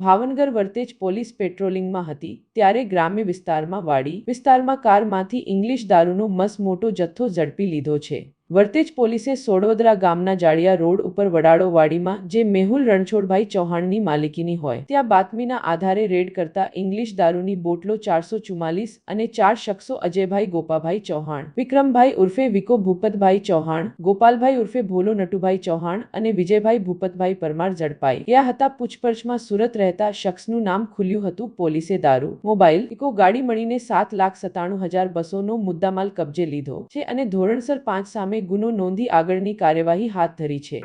Bhavnagar Vartej police પેટ્રોલિંગમાં હતી, ત્યારે ગ્રામ્ય વિસ્તારમાં વાડી વિસ્તારમાં કારમાંથી ઇંગ્લિશ દારૂનો મસ મોટો જથ્થો ઝડપી લીધો છે. વર્તેજ પોલીસે સોડવદરા ગામના જાડિયા રોડ ઉપર વડાળો વાડીમાં જે મેહુલ રણછોડભાઈ ચૌહાણની માલિકીની હોય, ત્યાં બાતમીના આધારે રેડ કરતા ઇંગ્લિશ દારૂની બોટલો ચારસો ચુમ્માલીસ અને ચાર શખ્સો અજયભાઈ ગોપાભાઈ ચૌહાણ, વિક્રમભાઈ ઉર્ફે વિકો ભૂપતભાઈ ચૌહાણ, ગોપાલભાઈ ઉર્ફે ભોલો નટુભાઈ ચૌહાણ અને વિજયભાઈ ભૂપતભાઈ પરમાર ઝડપાઈ. ગયા હતા પૂછપરછમાં સુરત રહેતા શખ્સનું નામ ખુલ્યું હતું પોલીસે દારૂ. મોબાઈલ, ઇકો ગાડી મળીને સાત લાખ સત્તાણું હજાર બસોનો મુદ્દામાલ કબજે લીધો છે અને ધોરણસર પાંચ સામે ગુનો નોંધી આગળની કાર્યવાહી હાથ ધરી છે.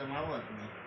это малотный